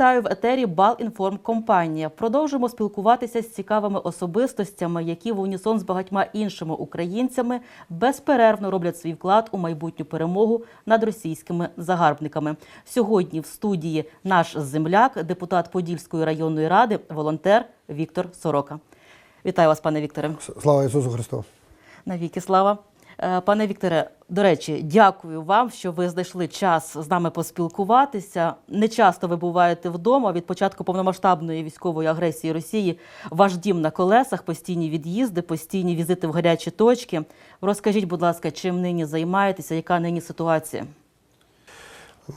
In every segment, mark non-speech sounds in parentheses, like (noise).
Вітаю в етері Балінформкомпанія. Продовжимо спілкуватися з цікавими особистостями, які в унісон з багатьма іншими українцями безперервно роблять свій вклад у майбутню перемогу над російськими загарбниками. Сьогодні в студії наш земляк, депутат Подільської районної ради, волонтер Віктор Сорока. Вітаю вас, пане Вікторе. Слава Ісусу Христу! Навіки слава. Е, Пане Вікторе, до речі, дякую вам, що ви знайшли час з нами поспілкуватися. Не часто ви буваєте вдома. Від початку повномасштабної військової агресії Росії ваш дім на колесах, постійні від'їзди, постійні візити в гарячі точки. Розкажіть, будь ласка, чим нині займаєтеся? Яка нині ситуація?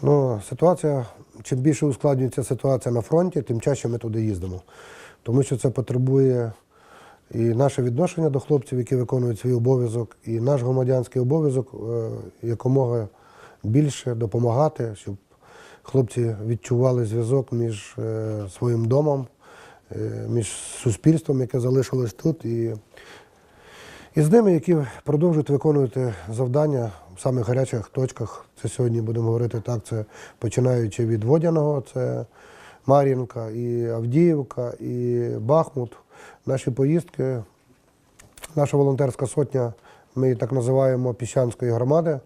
Ну, ситуація, чим більше ускладнюється ситуація на фронті, тим чаще ми туди їздимо. Тому що це потребує і наше відношення до хлопців, які виконують свій обов'язок, і наш громадянський обов'язок е, якомога більше допомагати, щоб хлопці відчували зв'язок між е, своїм домом, е, між суспільством, яке залишилось тут, і, і з ними, які продовжують виконувати завдання в самих гарячих точках. Це сьогодні будемо говорити так. Це починаючи від Водяного, це Мар'їнка, і Авдіївка, і Бахмут. Наші поїздки, наша волонтерська сотня, ми її так називаємо Піщанської громади.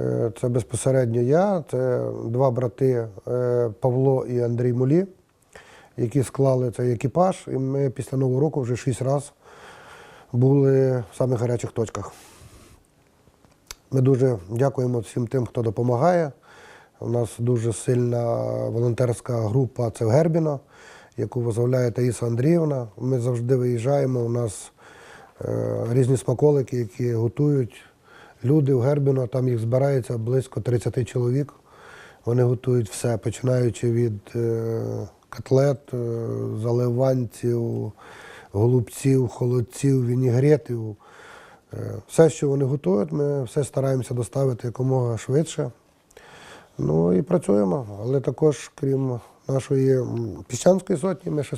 Е, Це безпосередньо я, це два брати е, Павло і Андрій Мулі, які склали цей екіпаж. І ми після Нового року вже шість разів були в самих гарячих точках. Ми дуже дякуємо всім тим, хто допомагає. У нас дуже сильна волонтерська група це в Гербіно, яку возглавляє Таїса Андріївна. Ми завжди виїжджаємо. У нас е, різні смаколики, які готують люди в Гербіно. Там їх збирається близько 30 чоловік. Вони готують все, починаючи від е, котлет, е, заливанців, голубців, холодців, вінігретів. Все, що вони готують, ми все стараємося доставити якомога швидше. Ну і працюємо, але також, крім нашої піщанської сотні, ми ще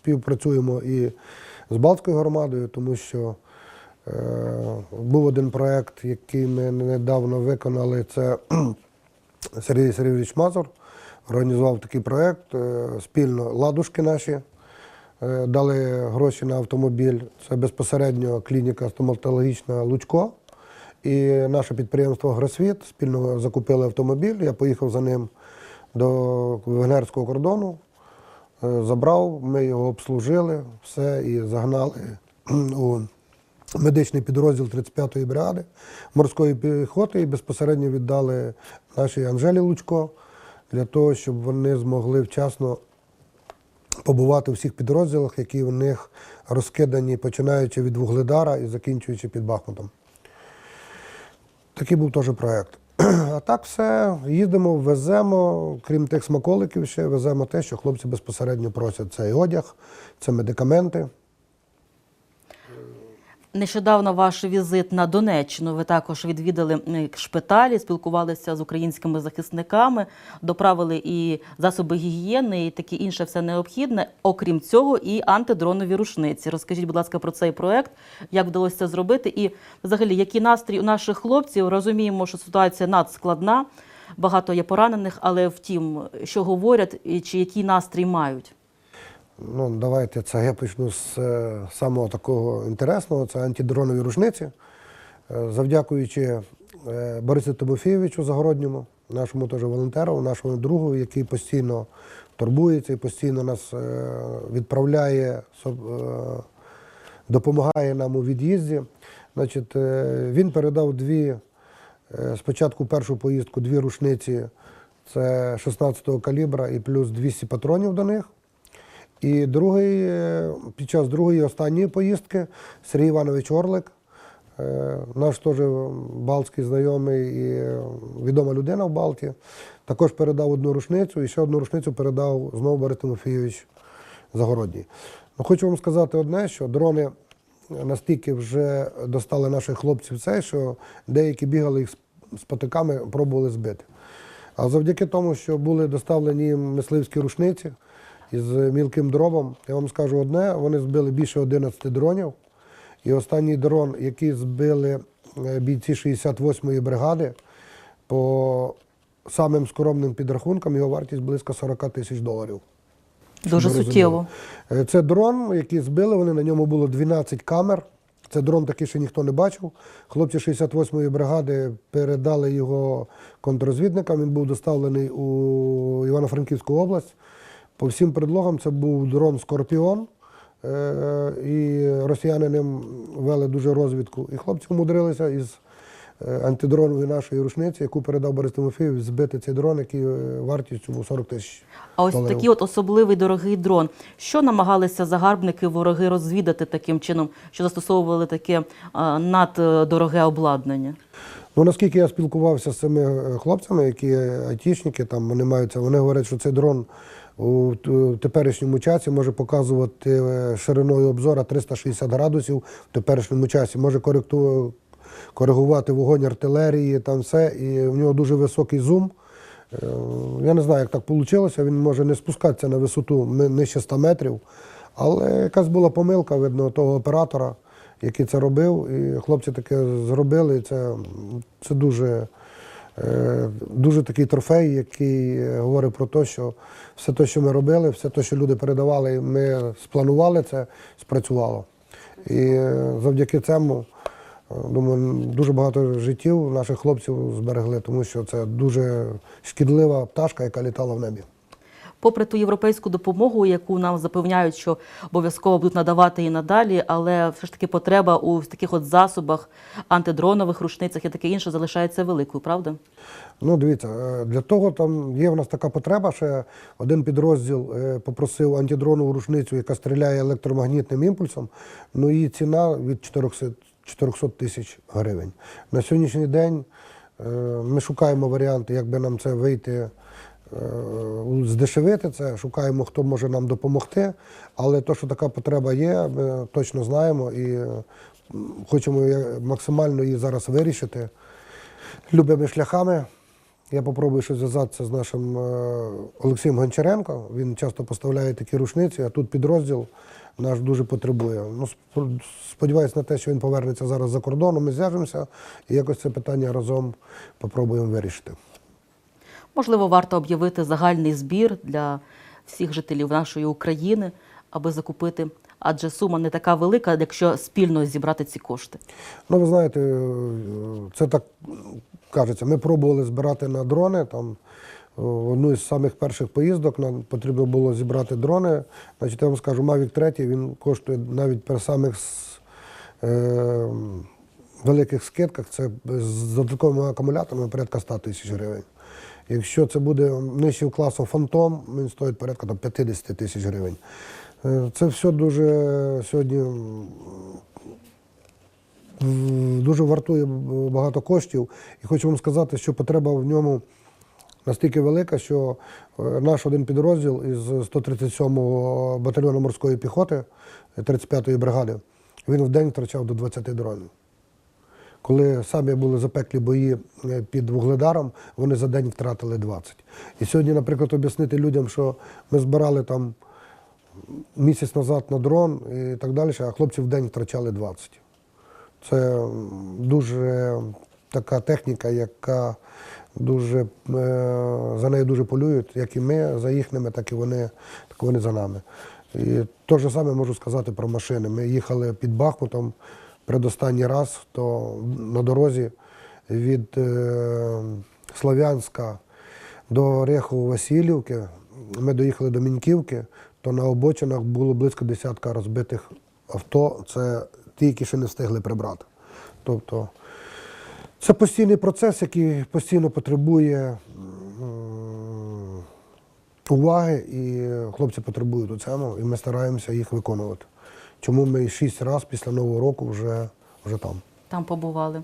співпрацюємо і з Балтською громадою, тому що е, був один проєкт, який ми недавно виконали. Це (clears throat) Сергій Сергійович Мазур організував такий проєкт е, спільно ладушки наші. е, Дали гроші на автомобіль. Це безпосередньо клініка стоматологічна Лучко. І наше підприємство Гросвіт спільно закупили автомобіль. Я поїхав за ним до венгерського кордону, е, забрав, ми його обслужили, все і загнали у медичний підрозділ 35-ї бригади морської піхоти і безпосередньо віддали нашій Анжелі Лучко для того, щоб вони змогли вчасно побувати у всіх підрозділах, які в них розкидані, починаючи від Вугледара і закінчуючи під Бахмутом. Такий був теж проєкт. (clears throat) А так все, їздимо, веземо, крім тих смаколиків, ще веземо те, що хлопці безпосередньо просять. Це і одяг, це медикаменти. Нещодавно ваш візит на Донеччину. Ви також відвідали шпиталі, спілкувалися з українськими захисниками, доправили і засоби гігієни, і таке інше все необхідне. Окрім цього, і антидронові рушниці. Розкажіть, будь ласка, про цей проект, як вдалося це зробити, і взагалі, який настрій у наших хлопців. Розуміємо, що ситуація надскладна, багато є поранених, але втім, що говорять, чи який настрій мають. Ну, давайте це я почну з е, самого такого інтересного, це антидронові рушниці. Е, Завдякуючи е, Борису Тимофійовичу Загородньому, нашому теж волонтеру, нашому другу, який постійно турбується і постійно нас відправляє, допомагає нам у від'їзді. Значить, він передав дві, спочатку першу поїздку, дві рушниці, це 16-го калібра і плюс 200 патронів до них. І другий, е, під час другої останньої поїздки Сергій Іванович Орлик, е, наш теж балтський знайомий і е, відома людина в Балті, також передав одну рушницю і ще одну рушницю передав знову Борис Тимофійович Загородній. Ну, хочу вам сказати одне, що дрони настільки вже достали наших хлопців це, що деякі бігали їх з- патиками, пробували збити. А завдяки тому, що були доставлені їм мисливські рушниці із мілким дробом, я вам скажу одне, вони збили більше 11 дронів. І останній дрон, який збили е, бійці 68-ї бригади по самим скромним підрахункам його вартість близько 40 тисяч доларів. Дуже суттєво. Е, Це дрон, який збили. Вони на ньому було 12 камер. Це дрон такий ще ніхто не бачив. Хлопці 68-ї бригади передали його контррозвідникам. Він був доставлений у Івано-Франківську область. По всім предлогам це був дрон Скорпіон. Е, І росіяни ним вели дуже розвідку. І хлопці умудрилися із е, антидронової нашої рушниці, яку передав Борис Тимофєєв, збити цей дрон, який е, вартістю був 40 тисяч. А ось доларів. такий от особливий дорогий дрон. Що намагалися загарбники, вороги розвідати таким чином, що застосовували таке наддороге обладнання? Ну, наскільки я спілкувався з цими хлопцями, які айтішники, там вони маються, вони говорять, що цей дрон у теперішньому часі може показувати е, шириною обзора 360 градусів в теперішньому часі, може коригувати вогонь артилерії, там все, і в нього дуже високий зум. Е, Я не знаю, як так вийшло. Він може не спускатися на висоту нижче 100 метрів. Але якась була помилка, видно, того оператора, який це робив. І хлопці таке зробили. Це, це дуже, дуже такий трофей, який е, говорить про те, що все те, що ми робили, все те, що люди передавали, ми спланували це, спрацювало. І е, завдяки цьому. Е, Думаю, дуже багато життів наших хлопців зберегли, тому що це дуже шкідлива пташка, яка літала в небі. Попри ту європейську допомогу, яку нам запевняють, що обов'язково будуть надавати і надалі, але все ж таки потреба у таких от засобах, антидронових рушницях і таке інше залишається великою, правда? Ну, дивіться, е, для того там є в нас така потреба. Ще один підрозділ е, попросив антидронову рушницю, яка стріляє електромагнітним імпульсом. Ну її ціна від 400 400 тисяч гривень. На сьогоднішній день е, ми шукаємо варіанти, як би нам це вийти. Е, Здешевити це, шукаємо, хто може нам допомогти. Але то, що така потреба є, ми точно знаємо і е, хочемо максимально її зараз вирішити любими шляхами. Я попробую щось зв'язатися з нашим е, Олексієм Гончаренко. Він часто поставляє такі рушниці, а тут підрозділ наш дуже потребує. Ну, сподіваюся на те, що він повернеться зараз за кордоном, ми зв'яжемося і якось це питання разом попробуємо вирішити. Можливо, варто об'явити загальний збір для всіх жителів нашої України, аби закупити, адже сума не така велика, якщо спільно зібрати ці кошти. Ну, ви знаєте, е, це так кажеться. Ми пробували збирати на дрони. Там е, одну із самих перших поїздок нам потрібно було зібрати дрони. Значить, я вам скажу, Mavic 3 він коштує навіть при самих е, великих скидках. Це з додатковими акумуляторами порядка 100 тисяч гривень. Якщо це буде нижчим класом Фантом, він стоїть порядка там, 50 тисяч гривень. Е, Це все дуже сьогодні дуже вартує багато коштів. І хочу вам сказати, що потреба в ньому настільки велика, що е, наш один підрозділ із 137-го батальйону морської піхоти 35-ї бригади, він в день втрачав до 20 дронів. Коли самі були запеклі бої е, під Вугледаром, вони за день втратили 20. І сьогодні, наприклад, об'яснити людям, що ми збирали там місяць назад на дрон і так далі, а хлопці в день втрачали 20. Це дуже така техніка, яка дуже е, за нею дуже полюють, як і ми за їхніми, так і вони, так вони за нами. І те ж саме можу сказати про машини. Ми їхали під Бахмутом предостанній раз, то на дорозі від е, Слов'янська до Рехову Васильівки. Ми доїхали до Міньківки, то на обочинах було близько десятка розбитих авто. Це ті, які ще не встигли прибрати. Тобто це постійний процес, який постійно потребує уваги, і хлопці потребують у цьому, і ми стараємося їх виконувати. Чому ми шість разів після Нового року вже, вже там. Там побували.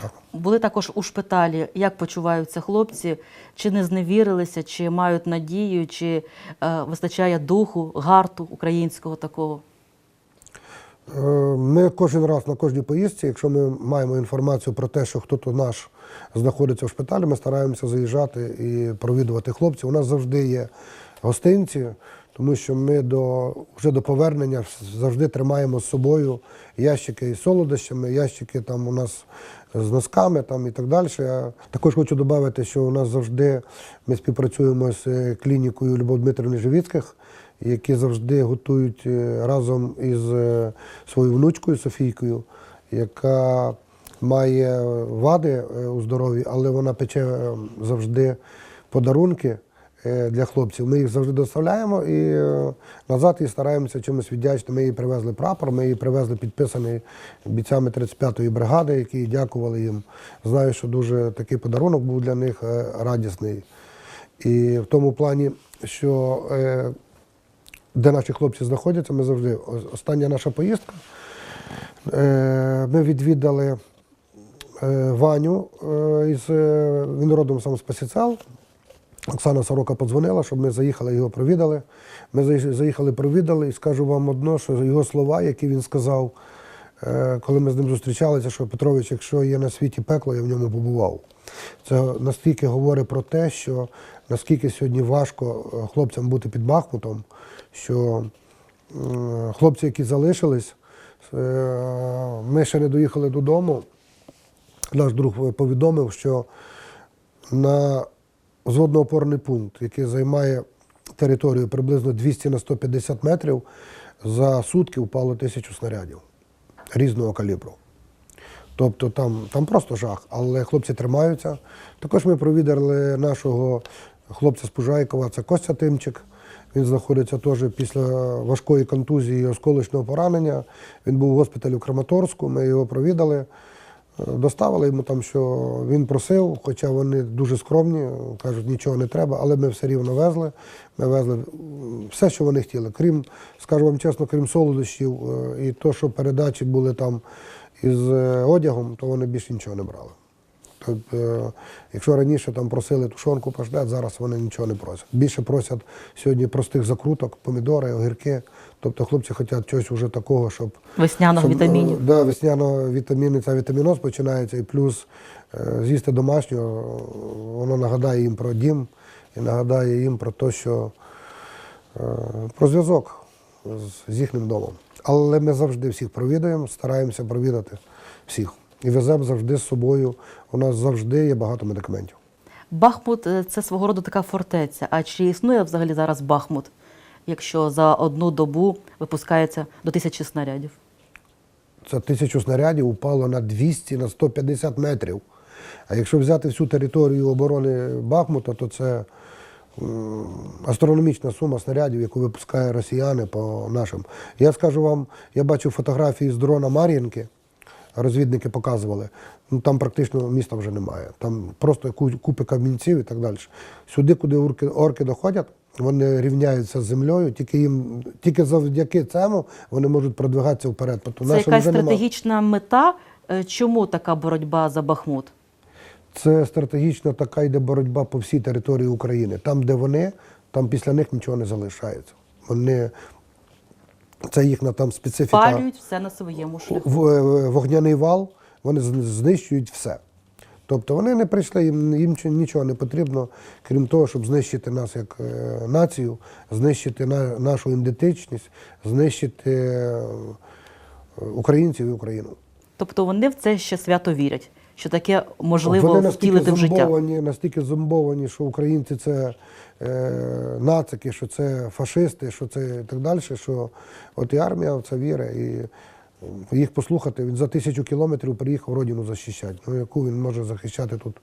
Так. Були також у шпиталі. Як почуваються хлопці? Чи не зневірилися, чи мають надію, чи е, вистачає духу, гарту українського такого? Е, Ми кожен раз на кожній поїздці, якщо ми маємо інформацію про те, що хтось наш знаходиться в шпиталі, ми стараємося заїжджати і провідувати хлопців. У нас завжди є гостинці, тому що ми до, вже до повернення завжди тримаємо з собою ящики із солодощами, ящики там у нас з носками там, і так далі. Я також хочу додати, що у нас завжди ми співпрацюємо з е, клінікою Любов Дмитрівни Живіцьких, які завжди готують е, разом із е, своєю внучкою Софійкою, яка має вади у здоров'ї, але вона пече е, завжди подарунки для хлопців. Ми їх завжди доставляємо і е, назад і стараємося чимось віддячити. Ми їй привезли прапор, ми її привезли підписаний бійцями 35-ї бригади, які дякували їм. Знаю, що дуже такий подарунок був для них е, радісний. І в тому плані, що е, де наші хлопці знаходяться, ми завжди. Остання наша поїздка. Е, Ми відвідали е, Ваню е, із е, він родом сам з Пасіцел. Оксана Сорока подзвонила, щоб ми заїхали його провідали. Ми заїхали, провідали, і скажу вам одно, що його слова, які він сказав, е, коли ми з ним зустрічалися, що Петрович, якщо є на світі пекло, я в ньому побував. Це настільки говорить про те, що наскільки сьогодні важко е, хлопцям бути під Бахмутом, що хлопці, які залишились, е, ми ще не доїхали додому. Наш друг повідомив, що на зводно-опорний пункт, який займає територію приблизно 200 на 150 метрів, за сутки впало тисячу снарядів різного калібру. Тобто там, там просто жах, але хлопці тримаються. Також ми провідали нашого хлопця з Пужайкова, це Костя Тимчик. Він знаходиться теж після важкої контузії і осколочного поранення. Він був в госпіталі в Краматорську, ми його провідали. Доставили йому там, що він просив, хоча вони дуже скромні, кажуть, нічого не треба, але ми все рівно везли. Ми везли все, що вони хотіли. Крім, скажу вам чесно, крім солодощів е, і то, що передачі були там із е, одягом, то вони більше нічого не брали. Тобто, е, якщо раніше там просили тушонку паштет, зараз вони нічого не просять. Більше просять сьогодні простих закруток, помідори, огірки. Тобто хлопці хочуть чогось вже такого, щоб Весняного щоб, вітамінів. е, Да, весняного вітаміни, це вітаміноз починається, і плюс е, з'їсти домашнього, е, воно нагадає їм про дім і нагадає їм про те, що е, про зв'язок з, їхнім домом. Але ми завжди всіх провідуємо, стараємося провідати всіх. І веземо завжди з собою. У нас завжди є багато медикаментів. Бахмут е, це свого роду така фортеця. А чи існує взагалі зараз Бахмут, якщо за одну добу випускається до тисячі снарядів? Це тисячу снарядів упало на 200 на 150 метрів. А якщо взяти всю територію оборони Бахмута, то це астрономічна сума снарядів, яку випускають росіяни по нашим. Я скажу вам, я бачив фотографії з дрона Мар'їнки, розвідники показували. Ну там практично міста вже немає. Там просто купи камінців і так далі. Сюди, куди орки, орки доходять, вони рівняються з землею, тільки їм, тільки завдяки цьому вони можуть продвигатися вперед. Тобто Це якась вже нема- стратегічна мета. Е, Чому така боротьба за Бахмут? Це стратегічно така йде боротьба по всій території України. Там, де вони, там після них нічого не залишається. Вони це їхня там специфіка. Палюють все на своєму шляху. Е, вогняний вал, вони знищують все. Тобто вони не прийшли, їм, їм нічого не потрібно, крім того, щоб знищити нас як е, націю, знищити на, нашу ідентичність, знищити е, українців і Україну. Тобто вони в це ще свято вірять, що таке можливо Вони втілити в життя. настільки зомбовані, що українці це е, нацики, що це фашисти, що це і так далі, що от і армія в це вірить. І їх послухати, він за тисячу кілометрів приїхав родину захищати. Ну яку він може захищати тут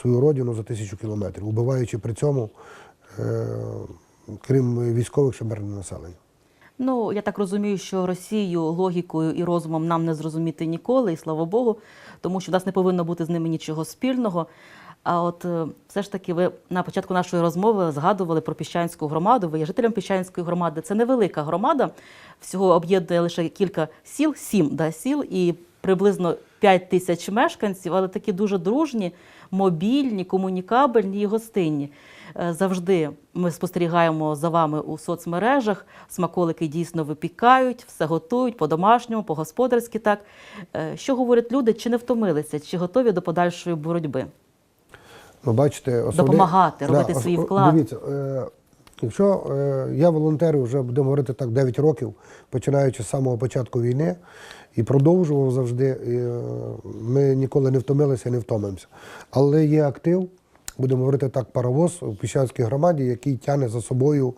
свою родину за тисячу кілометрів, убиваючи при цьому, е, крім військових, ще мирне населення. Ну, я так розумію, що Росію логікою і розумом нам не зрозуміти ніколи, і слава Богу, тому що в нас не повинно бути з ними нічого спільного. А от е, все ж таки, ви на початку нашої розмови згадували про Піщанську громаду. Ви є жителем Піщанської громади. Це невелика громада, всього об'єднує лише кілька сіл, сім да, сіл і приблизно 5 тисяч мешканців, але такі дуже дружні, мобільні, комунікабельні і гостинні. Е, Завжди ми спостерігаємо за вами у соцмережах. Смаколики дійсно випікають, все готують по-домашньому, по-господарськи. Так Е, що говорять люди, чи не втомилися, чи готові до подальшої боротьби? Ну, бачите, особливо... Допомагати, робити свій вклад. Дивіться, е, Якщо е, я волонтерю вже будемо говорити так 9 років, починаючи з самого початку війни, і продовжував завжди, е, ми ніколи не втомилися і не втомимося. Але є актив, будемо говорити так, паровоз у Піщанській громаді, який тягне за собою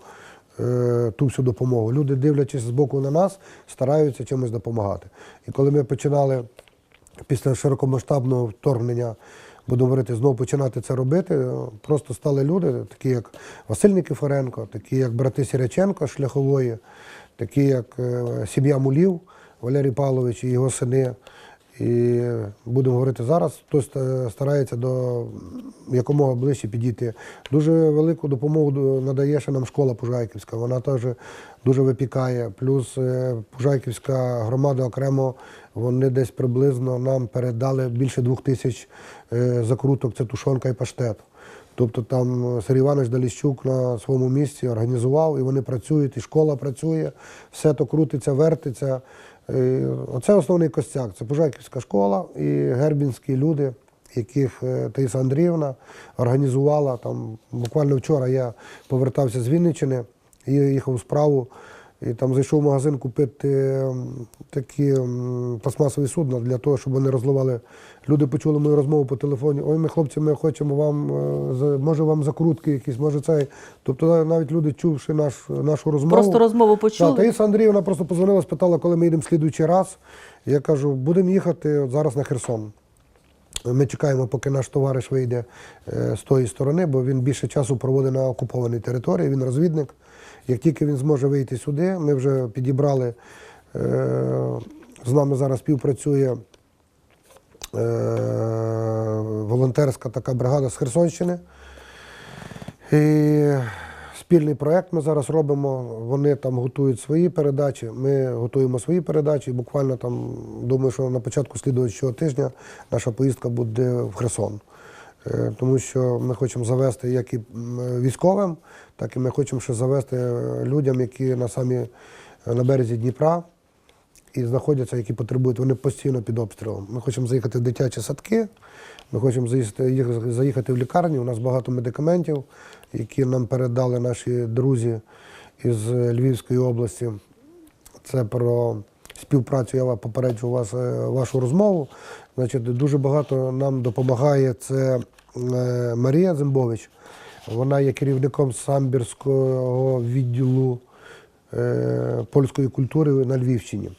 е, ту всю допомогу. Люди, дивлячись з боку на нас, стараються чимось допомагати. І коли ми починали після широкомасштабного вторгнення, будемо говорити, знову починати це робити, просто стали люди, такі як Василь Нікіфоренко, такі як брати Сіряченко шляхової, такі як е, сім'я Мулів, Валерій Павлович і його сини. І будемо говорити зараз, хтось старається до якомога ближче підійти. Дуже велику допомогу надає ще нам школа Пужайківська. Вона теж дуже випікає. Плюс е, Пужайківська громада окремо вони десь приблизно нам передали більше двох тисяч е, закруток. Це тушонка і паштет. Тобто там Сергій Іванович Даліщук на своєму місці організував, і вони працюють, і школа працює, все то крутиться, вертиться. Е, Оце основний костяк. Це Пожайківська школа і гербінські люди, яких е, Таїса Андріївна організувала. Там буквально вчора я повертався з Вінниччини, і їхав у справу. І там зайшов в магазин купити такі пластмасові судна для того, щоб вони розливали. Люди почули мою розмову по телефоні. Ой, ми хлопці, ми хочемо вам, е, може вам закрутки якісь, може цей. Тобто навіть люди, чувши наш, нашу розмову. Просто розмову почули. Так, Таїса Андріївна просто позвонила, спитала, коли ми їдемо слідуючий раз. Я кажу, будемо їхати от зараз на Херсон. Ми чекаємо, поки наш товариш вийде е, з тої сторони, бо він більше часу проводить на окупованій території, він розвідник. Як тільки він зможе вийти сюди, ми вже підібрали, е, з нами зараз співпрацює волонтерська така бригада з Херсонщини. І спільний проєкт ми зараз робимо. Вони там готують свої передачі, ми готуємо свої передачі. Буквально там, думаю, що на початку слідуючого тижня наша поїздка буде в Херсон. Е, Тому що ми хочемо завести як і військовим, так і ми хочемо ще завести е, людям, які на самі е, на березі Дніпра і знаходяться, які потребують, вони постійно під обстрілом. Ми хочемо заїхати в дитячі садки, ми хочемо заїхати, в лікарню. У нас багато медикаментів, які нам передали наші друзі із Львівської області. Це про співпрацю. Я попереджу вас е, вашу розмову. Значить, дуже багато нам допомагає це е, Марія Зимбович. Вона є керівником самбірського відділу е, польської культури на Львівщині.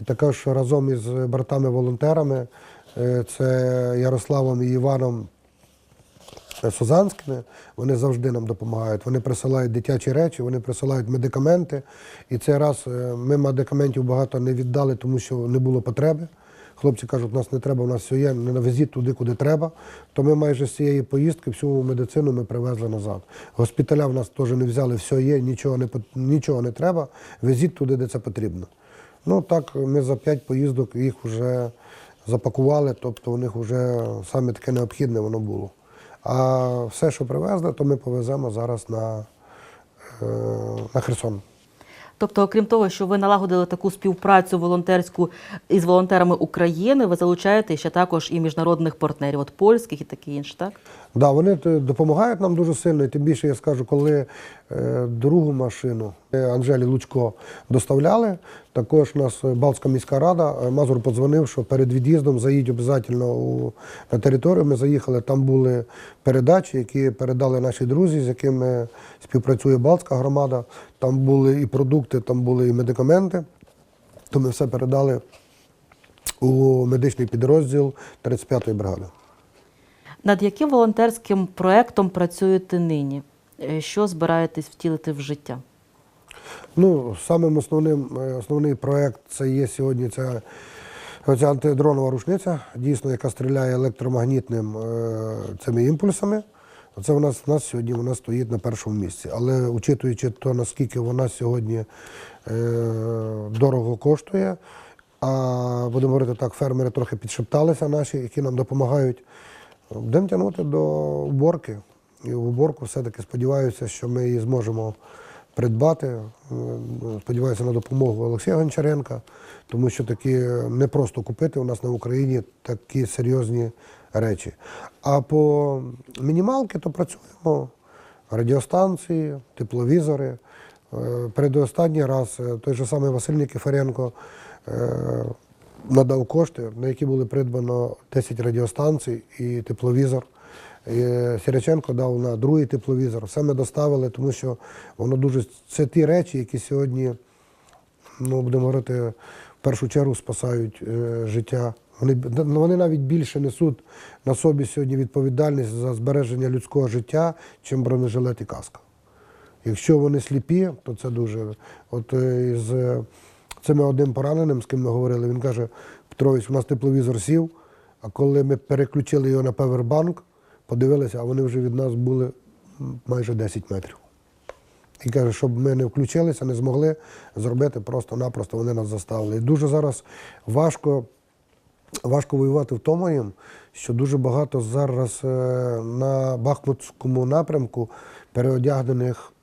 І також разом із братами-волонтерами, е, це Ярославом і Іваном Сузанськими, вони завжди нам допомагають. Вони присилають дитячі речі, вони присилають медикаменти. І цей раз е, ми медикаментів багато не віддали, тому що не було потреби. Хлопці кажуть, у нас не треба, у нас все є, не навезіть туди, куди треба. То ми майже з цієї поїздки всю медицину ми привезли назад. Госпіталя в нас теж не взяли, все є, нічого не, нічого не треба, везіть туди, де це потрібно. Ну так, ми за п'ять поїздок їх вже запакували, тобто у них вже саме таке необхідне воно було. А все, що привезли, то ми повеземо зараз на, е, на Херсон. Тобто, окрім того, що ви налагодили таку співпрацю волонтерську із волонтерами України, ви залучаєте ще також і міжнародних партнерів, от польських і таке інше, так? Да, вони допомагають нам дуже сильно. І тим більше я скажу, коли е, другу машину е, Анжелі Лучко доставляли, також нас е, Балтська міська рада, Мазур подзвонив, що перед від'їздом заїдь обов'язково на територію. Ми заїхали, там були передачі, які передали наші друзі, з якими співпрацює Балтська громада. Там були і продукти, там були і медикаменти. То ми все передали у медичний підрозділ 35-ї бригади. Над яким волонтерським проектом працюєте нині? Е, Що збираєтесь втілити в життя? Ну, самим основним е, основний проект це є сьогодні ця, ця антидронова рушниця, дійсно, яка стріляє електромагнітним е, цими імпульсами. Це у нас, у нас сьогодні вона стоїть на першому місці. Але учитуючи то, наскільки вона сьогодні дорого коштує, а будемо говорити так, фермери трохи підшепталися наші, які нам допомагають. Будемо тягнути до уборки. І в уборку все-таки сподіваюся, що ми її зможемо придбати. Е, Сподіваюся на допомогу Олексія Гончаренка, тому що такі не просто купити у нас на Україні такі серйозні речі. А по мінімалки то працюємо радіостанції, тепловізори. Е, Передостанній раз е, той же самий Василь Нікіфоренко е, надав кошти, на які були придбано 10 радіостанцій і тепловізор. Е, Сіряченко дав на другий тепловізор. Все ми доставили, тому що воно дуже це ті речі, які сьогодні, ну будемо говорити, в першу чергу спасають е, життя. Вони, ну, вони навіть більше несуть на собі сьогодні відповідальність за збереження людського життя, чим бронежилет і каска. Якщо вони сліпі, то це дуже. От е, з е, цими одним пораненим, з ким ми говорили, він каже: Петрович, у нас тепловізор сів, а коли ми переключили його на павербанк, подивилися, а вони вже від нас були майже 10 метрів. І каже, щоб ми не включилися, не змогли зробити просто-напросто, вони нас заставили. І дуже зараз важко, важко воювати в тому їм, що дуже багато зараз е, на Бахмутському напрямку переодягнених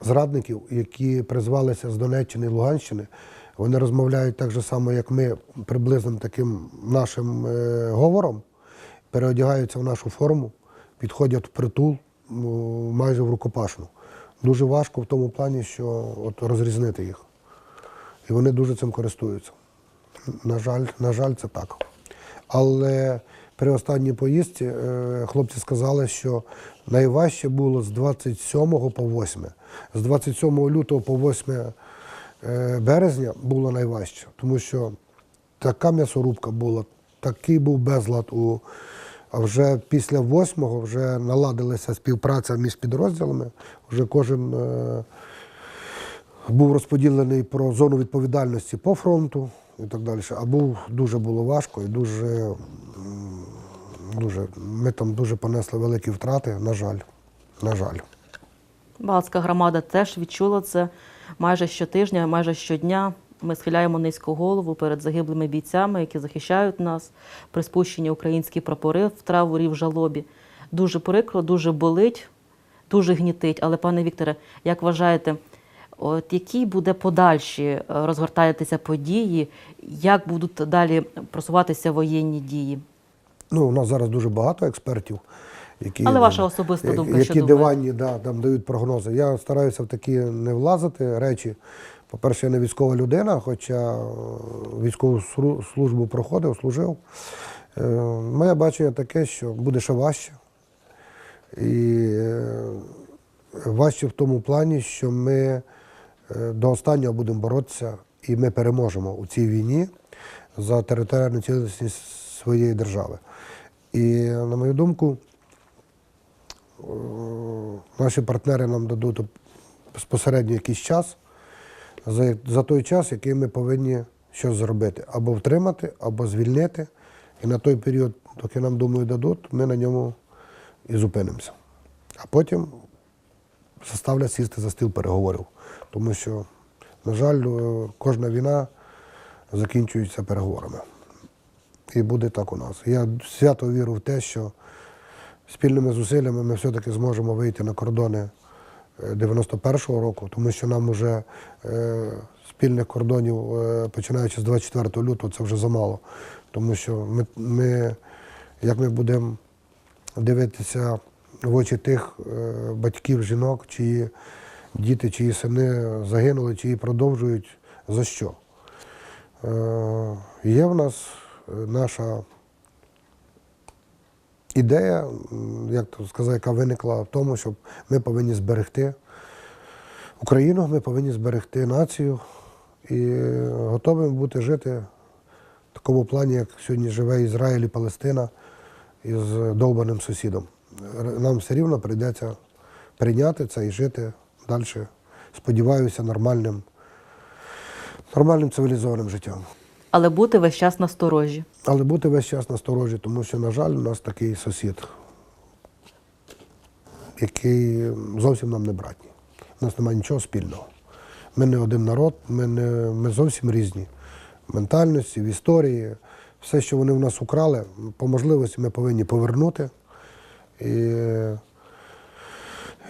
зрадників, які призвалися з Донеччини і Луганщини. Вони розмовляють так же само, як ми, приблизним таким нашим е, говором, переодягаються в нашу форму, підходять в притул майже в рукопашну. Дуже важко в тому плані, що от розрізнити їх. І вони дуже цим користуються. На жаль, на жаль, це так. Але при останній поїздці е, хлопці сказали, що найважче було з 27 по 8. З 27 лютого по 8 е, березня було найважче, тому що така м'ясорубка була, такий був безлад у. А вже після 8-го вже наладилася співпраця між підрозділами. Вже кожен е, був розподілений про зону відповідальності по фронту і так далі. А був дуже було важко і дуже, дуже ми там дуже понесли великі втрати, на жаль. На жаль. Балтська громада теж відчула це майже щотижня, майже щодня. Ми схиляємо низьку голову перед загиблими бійцями, які захищають нас, приспущені українські прапори в траурі в жалобі. Дуже прикро, дуже болить, дуже гнітить. Але, пане Вікторе, як вважаєте, от які буде подальші е, розгортатися події, як будуть далі просуватися воєнні дії? Ну, у нас зараз дуже багато експертів, які, Але ваша особиста думка, які що диванні да, там дають прогнози. Я стараюся в такі не влазити речі. По-перше, я не військова людина, хоча е, військову службу проходив, служив. Е, Моє бачення таке, що буде ще важче. І е, важче в тому плані, що ми до останнього будемо боротися і ми переможемо у цій війні за територіальну цілісність своєї держави. І, на мою думку, е, наші партнери нам дадуть безпосередньо якийсь час за, за той час, який ми повинні щось зробити. Або втримати, або звільнити. І на той період, доки нам думаю дадуть, ми на ньому і зупинимося. А потім заставлять сісти за стіл переговорів. Тому що, на жаль, е, кожна війна закінчується переговорами. І буде так у нас. Я свято вірю в те, що спільними зусиллями ми все-таки зможемо вийти на кордони е, 91-го року, тому що нам вже е, спільних кордонів, е, починаючи з 24 лютого, це вже замало. Тому що ми, ми як ми будемо дивитися в очі тих е, батьків, жінок, чиї діти, чиї сини загинули, чиї продовжують, за що? Е, Є в нас е, наша ідея, як то сказати, яка виникла в тому, щоб ми повинні зберегти Україну, ми повинні зберегти націю і готові бути жити в такому плані, як сьогодні живе Ізраїль і Палестина із довбаним сусідом. Нам все рівно прийдеться прийняти це і жити далі, сподіваюся, нормальним, нормальним цивілізованим життям. Але бути весь час на сторожі. Але бути весь час насторожі, тому що, на жаль, у нас такий сусід, який зовсім нам не братній. У нас немає нічого спільного. Ми не один народ, ми, не, ми зовсім різні. В ментальності, в історії. Все, що вони в нас украли, по можливості ми повинні повернути. І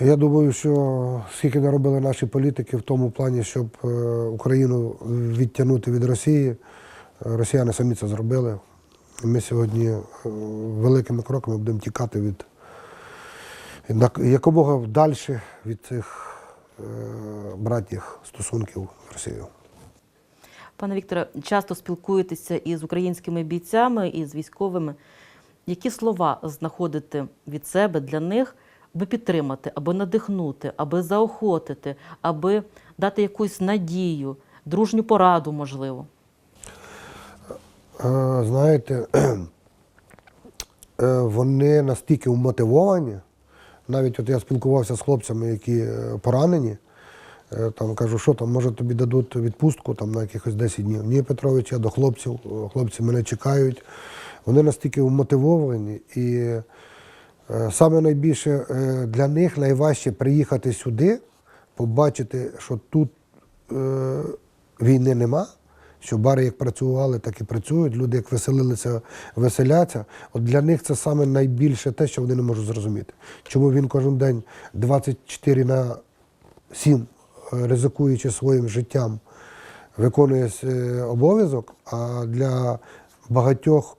я думаю, що скільки не робили наші політики в тому плані, щоб е, Україну відтягнути від Росії, росіяни самі це зробили. Ми сьогодні е, великими кроками будемо тікати від, якомога далі від цих е, братніх стосунків з Росією. Пане Вікторе, часто спілкуєтеся із українськими бійцями і з військовими. Які слова знаходите від себе для них, аби підтримати, аби надихнути, аби заохотити, аби дати якусь надію, дружню пораду, можливо? Знаєте, (clears throat) е, вони настільки вмотивовані. Навіть от я спілкувався з хлопцями, які е, поранені. Е, Там кажу, що там, може тобі дадуть відпустку там, на якихось 10 днів. Ні, Петрович, я до хлопців, хлопці мене чекають. Вони настільки вмотивовані. І саме найбільше для них найважче приїхати сюди, побачити, що тут війни нема, що бари як працювали, так і працюють. Люди як веселилися, веселяться. От для них це саме найбільше те, що вони не можуть зрозуміти. Чому він кожен день 24 на 7, е, ризикуючи своїм життям, виконує е, обов'язок, а для багатьох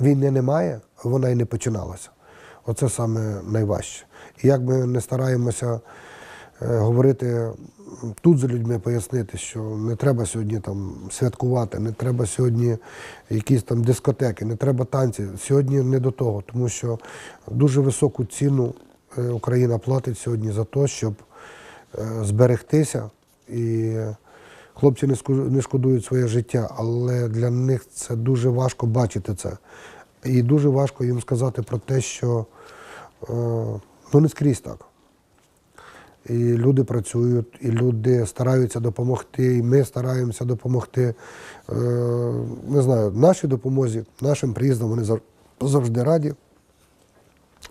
війни немає, вона і не починалася. Оце саме найважче. І як ми не стараємося е, говорити тут з людьми, пояснити, що не треба сьогодні там святкувати, не треба сьогодні якісь там дискотеки, не треба танці. Сьогодні не до того, тому що дуже високу ціну е, Україна платить сьогодні за те, щоб е, зберегтися. І хлопці не шкодують своє життя, але для них це дуже важко бачити це. І дуже важко їм сказати про те, що е, ну не скрізь так. І люди працюють, і люди стараються допомогти, і ми стараємося допомогти. Е, не знаю, нашій допомозі, нашим приїздам вони завжди раді.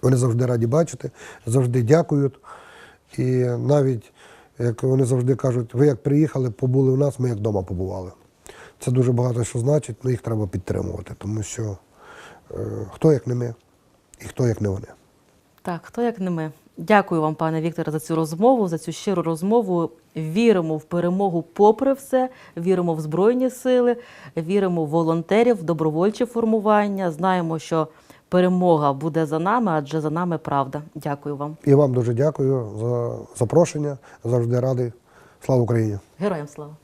Вони завжди раді бачити, завжди дякують. І навіть, як вони завжди кажуть, ви як приїхали, побули в нас, ми як вдома побували. Це дуже багато що значить, але їх треба підтримувати, тому що е, хто як не ми, і хто як не вони. Так, хто як не ми. Дякую вам, пане Вікторе, за цю розмову, за цю щиру розмову. Віримо в перемогу попри все, віримо в Збройні сили, віримо в волонтерів, в добровольчі формування. Знаємо, що перемога буде за нами, адже за нами правда. Дякую вам. І вам дуже дякую за запрошення. Завжди радий. Слава Україні! Героям слава!